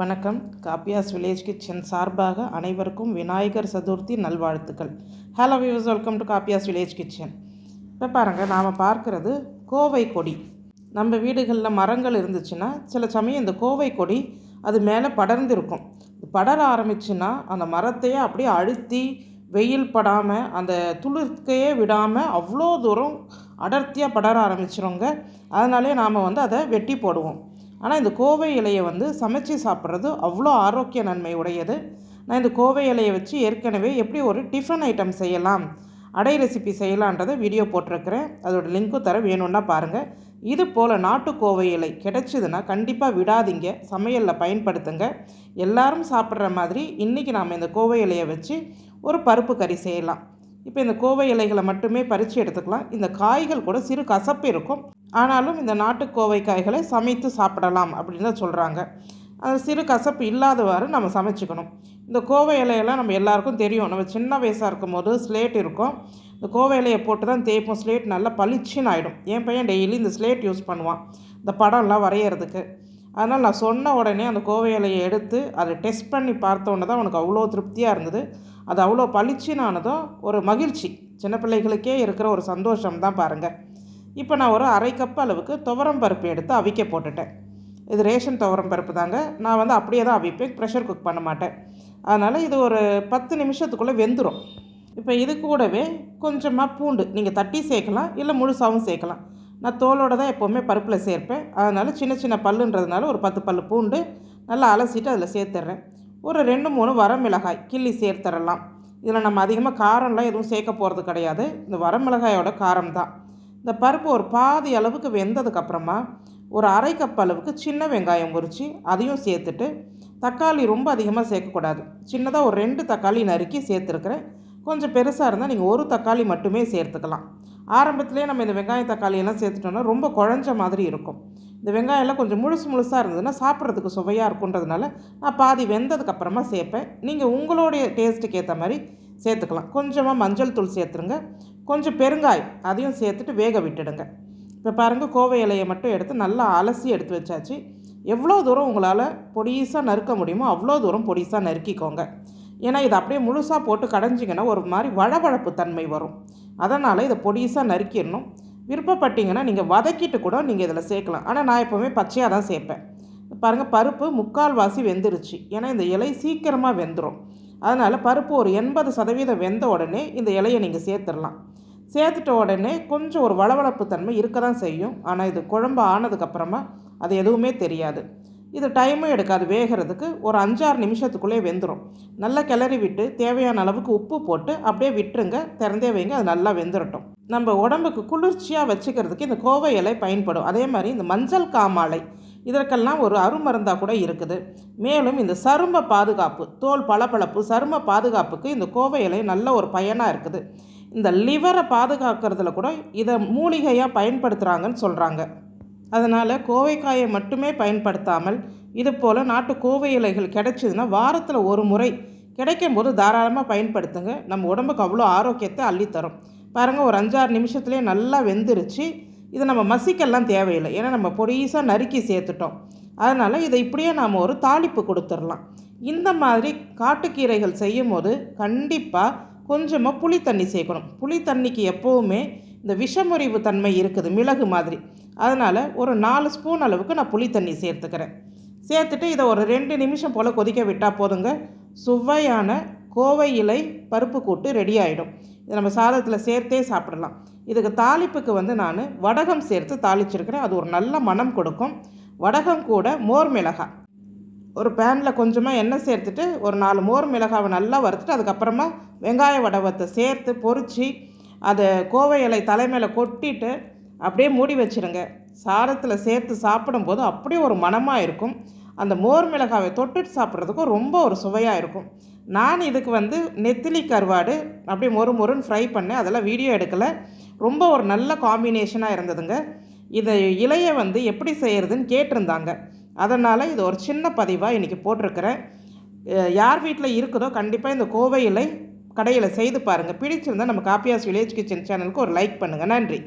வணக்கம். காப்பியாஸ் village kitchen சார்பாக அனைவருக்கும் விநாயகர் சதுர்த்தி நல்வாழ்த்துக்கள். Hello views welcome to Kappiyas village kitchen இப்போ பாருங்கள் நாம் பார்க்குறது கோவை கொடி. நம்ம வீடுகளில் மரங்கள் இருந்துச்சுன்னா சில சமயம் இந்த கோவை கொடி அது மேலே படர்ந்திருக்கும். படர ஆரம்பிச்சுன்னா அந்த மரத்தையே அப்படியே அழுத்தி வெயில் படாமல் அந்த துளிர்க்கையே விடாமல் அவ்வளோ தூரம் அடர்த்தியாக படர ஆரம்பிச்சிருங்க. அதனாலே நாம் வந்து அதை வெட்டி போடுவோம். ஆனால் இந்த கோவை இலையை வந்து சமைச்சு சாப்பிட்றது அவ்வளோ ஆரோக்கிய நன்மை உடையது. நான் இந்த கோவை இலையை வச்சு ஏற்கனவே எப்படி ஒரு டிஃபன் ஐட்டம் செய்யலாம் அடை ரெசிபி செய்யலான்றதை வீடியோ போட்டிருக்கிறேன். அதோடய லிங்க்கும் தர வேணும்னா பாருங்கள் இது போல் நாட்டு கோவை இலை கிடைச்சிதுன்னா கண்டிப்பாக விடாதீங்க. சமையலில் பயன்படுத்துங்க. எல்லாரும் சாப்பிட்ற மாதிரி இன்றைக்கி நாம் இந்த கோவை இலையை வச்சு ஒரு பருப்பு கறி செய்யலாம். இப்போ இந்த கோவை இலைகளை மட்டுமே பறித்து எடுத்துக்கலாம். இந்த காய்கள் கூட சிறு கசப்பு இருக்கும். ஆனாலும் இந்த நாட்டு கோவை காய்களை சமைத்து சாப்பிடலாம் அப்படின்னு தான் சொல்கிறாங்க அது சிறு கசப்பு இல்லாதவாறு நம்ம சமைச்சிக்கணும். இந்த கோவை இலையெல்லாம் நம்ம எல்லாருக்கும் தெரியும். நம்ம சின்ன வயசாக இருக்கும் போது ஸ்லேட் இருக்கும். இந்த கோவை இலையை போட்டு தான் தேய்ப்போம். ஸ்லேட் நல்லா பளிச்சுன்னு ஆகிடும் என் பையன் டெய்லி இந்த ஸ்லேட் யூஸ் பண்ணுவான். இந்த படம்லாம் வரைகிறதுக்கு அதனால் நான் சொன்ன உடனே அந்த கோவை இலையை எடுத்து அதை டெஸ்ட் பண்ணி பார்த்தோன்னே தான் அவனுக்கு அவ்வளோ திருப்தியாக இருந்தது. அது அவ்வளோ பளிச்சினானதும் ஒரு மகிழ்ச்சி. சின்ன பிள்ளைகளுக்கே இருக்கிற ஒரு சந்தோஷம் தான் பாருங்கள் இப்போ நான் ஒரு அரை கப் அளவுக்கு துவரம் பருப்பு எடுத்து அவிக்க போட்டுட்டேன். இது ரேஷன் துவரம் பருப்பு தாங்க. நான் வந்து அப்படியே தான் அவிப்பேன். ப்ரெஷர் குக் பண்ண மாட்டேன். அதனால் இது ஒரு பத்து நிமிஷத்துக்குள்ளே வெந்துடும் இப்போ இது கூடவே கொஞ்சமாக பூண்டு. நீங்கள் தட்டி சேர்க்கலாம் இல்லை முழுசாகவும் சேர்க்கலாம். நான் தோலோடு தான் எப்போவுமே பருப்பில் சேர்ப்பேன். அதனால் சின்ன சின்ன பல்லுன்றதுனால ஒரு பத்து பல் பூண்டு நல்லா அலசிட்டு அதில் சேர்த்துட்றேன் ஒரு ரெண்டு மூணு வரமிளகாய் கிள்ளி சேர்த்துடலாம் இதில் நம்ம அதிகமாக காரம்லாம் எதுவும் சேர்க்க போகிறது கிடையாது. இந்த வரமிளகாயோட காரம் தான். இந்த பருப்பு ஒரு பாதி அளவுக்கு வெந்ததுக்கப்புறமா ஒரு அரை கப் அளவுக்கு சின்ன வெங்காயம் உரித்து அதையும் சேர்த்துட்டு தக்காளி ரொம்ப அதிகமாக சேர்க்கக்கூடாது சின்னதாக ஒரு ரெண்டு தக்காளி நறுக்கி சேர்த்துருக்குறேன். கொஞ்சம் பெருசாக இருந்தால் நீங்கள் ஒரு தக்காளி மட்டுமே சேர்த்துக்கலாம். ஆரம்பத்துலேயே நம்ம இந்த வெங்காயம் தக்காளியெல்லாம் சேர்த்துட்டோன்னா சேர்த்துட்டோம்னா ரொம்ப குழஞ்ச மாதிரி இருக்கும். இந்த வெங்காயம்லாம் கொஞ்சம் முழுசு முழுசாக இருந்ததுன்னா சாப்பிட்றதுக்கு சுவையாக இருக்குன்றதுனால நான் பாதி வெந்ததுக்கப்புறமா சேர்ப்பேன். நீங்கள் உங்களுடைய டேஸ்ட்டுக்கு ஏற்ற மாதிரி சேர்த்துக்கலாம். கொஞ்சமாக மஞ்சள் தூள் சேர்த்துருங்க. கொஞ்சம் பெருங்காயம் அதையும் சேர்த்துட்டு வேக விட்டுடுங்க. இப்போ பாருங்கள் கோவை இலையை மட்டும் எடுத்து நல்லா அலசி எடுத்து வச்சாச்சு. எவ்வளோ தூரம் உங்களால் பொடிசாக நறுக்க முடியுமோ அவ்வளோ தூரம் பொடிசாக நறுக்கிக்கோங்க. ஏன்னா இதை அப்படியே முழுசாக போட்டு கடைஞ்சிங்கன்னா ஒரு மாதிரி வழவழப்பு தன்மை வரும். அதனால் இதை பொடிசாக நறுக்கிடணும். விருப்பப்பட்டிங்கன்னா நீங்கள் வதக்கிட்டு கூட நீங்கள் இதில் சேர்க்கலாம். ஆனால் நான் எப்போவுமே பச்சையாக தான் சேர்ப்பேன். பாருங்கள் பருப்பு முக்கால் வாசி வெந்துருச்சு. ஏன்னா இந்த இலை சீக்கிரமாக வெந்துடும் அதனால் பருப்பு ஒரு எண்பது சதவீதம் வெந்த உடனே இந்த இலையை நீங்கள் சேர்த்துடலாம். சேர்த்துட்ட உடனே கொஞ்சம் ஒரு வளவளப்பு தன்மை இருக்க தான் செய்யும். ஆனால் இது குழம்பு ஆனதுக்கப்புறமா அது எதுவுமே தெரியாது. இது டைமும் எடுக்காது வேகிறதுக்கு ஒரு அஞ்சாறு நிமிஷத்துக்குள்ளே வெந்துடும் நல்லா கிளறி விட்டு தேவையான அளவுக்கு உப்பு போட்டு அப்படியே விட்டுருங்க. திறந்தே வைங்க அது நல்லா வெந்துடட்டும் நம்ம உடம்புக்கு குளிர்ச்சியாக வச்சுக்கிறதுக்கு இந்த கோவை இலை பயன்படும். அதே மாதிரி இந்த மஞ்சள் காமாலை இதற்கெல்லாம் ஒரு அருமருந்தாக கூட இருக்குது. மேலும் இந்த சரும பாதுகாப்பு தோல் பளபளப்பு சரும பாதுகாப்புக்கு இந்த கோவை இலை நல்ல ஒரு பயனாக இருக்குது. இந்த லிவரை பாதுகாக்கிறதுல கூட இதை மூலிகையாக பயன்படுத்துகிறாங்கன்னு சொல்கிறாங்க அதனால் கோவைக்காயை மட்டுமே பயன்படுத்தாமல் இது போல் நாட்டு கோவை இலைகள் கிடைச்சிதுன்னா வாரத்தில் ஒரு முறை கிடைக்கும் போது தாராளமாக பயன்படுத்துங்க. நம்ம உடம்புக்கு அவ்வளோ ஆரோக்கியத்தை அள்ளித்தரும். பாருங்கள் ஒரு அஞ்சாறு நிமிஷத்துலேயே நல்லா வெந்துருச்சு. இதை நம்ம மசிக்கெல்லாம் தேவையில்லை. ஏன்னா நம்ம பொடிசாக நறுக்கி சேர்த்துட்டோம். அதனால் இதை இப்படியே நாம் ஒரு தாளிப்பு கொடுத்துடலாம். இந்த மாதிரி காட்டுக்கீரைகள் செய்யும் போது கண்டிப்பாக கொஞ்சமாக புளி தண்ணி சேர்க்கணும். புளி தண்ணிக்கு எப்போவுமே இந்த விஷமுறிவு தன்மை இருக்குது மிளகு மாதிரி. அதனால் ஒரு நாலு ஸ்பூன் அளவுக்கு நான் புளி தண்ணி சேர்த்துக்கிறேன். சேர்த்துட்டு இதை ஒரு ரெண்டு நிமிஷம் போல் கொதிக்க விட்டால் போதுங்க. சுவையான கோவை இலை பருப்பு கூட்டு ரெடி ஆகிடும் இதை நம்ம சாதத்தில் சேர்த்தே சாப்பிடலாம். இதுக்கு தாளிப்புக்கு வந்து நான் வடகம் சேர்த்து தாளிச்சிருக்கிறேன். அது ஒரு நல்ல மனம் கொடுக்கும். வடகம் கூட மோர் மிளகாய் ஒரு பேனில் கொஞ்சமாக எண்ணெய் சேர்த்துட்டு ஒரு நாலு மோர் மிளகாவை நல்லா வறுத்துட்டு அதுக்கப்புறமா வெங்காய வடவத்தை சேர்த்து பொறிச்சு அதை கோவை இலை தலைமையில் கொட்டிட்டு அப்படியே மூடி வச்சுருங்க. சாரத்தில் சேர்த்து சாப்பிடும்போது அப்படியே ஒரு மனமாக இருக்கும். அந்த மோர் மிளகாவை தொட்டுட்டு சாப்பிட்றதுக்கும் ரொம்ப ஒரு சுவையாக இருக்கும். நான் இதுக்கு வந்து நெத்திலி கருவாடு அப்படியே மொறு மொறுன்னு ஃப்ரை பண்ணேன். அதெல்லாம் வீடியோ எடுக்கலை. ரொம்ப ஒரு நல்ல காம்பினேஷனாக இருந்ததுங்க. இதை இலையை வந்து எப்படி செய்கிறதுன்னு கேட்டிருந்தாங்க. அதனால் இது ஒரு சின்ன பதிவாக இன்றைக்கி போட்டிருக்கிறேன். யார் வீட்டில் இருக்குதோ கண்டிப்பாக இந்த கோவை இலை கடையில் செய்து பாருங்கள் பிடிச்சிருந்தால் நம்ம காப்பியாஸ் வில்லேஜ் கிச்சன் சேனலுக்கு ஒரு லைக் பண்ணுங்கள் நன்றி.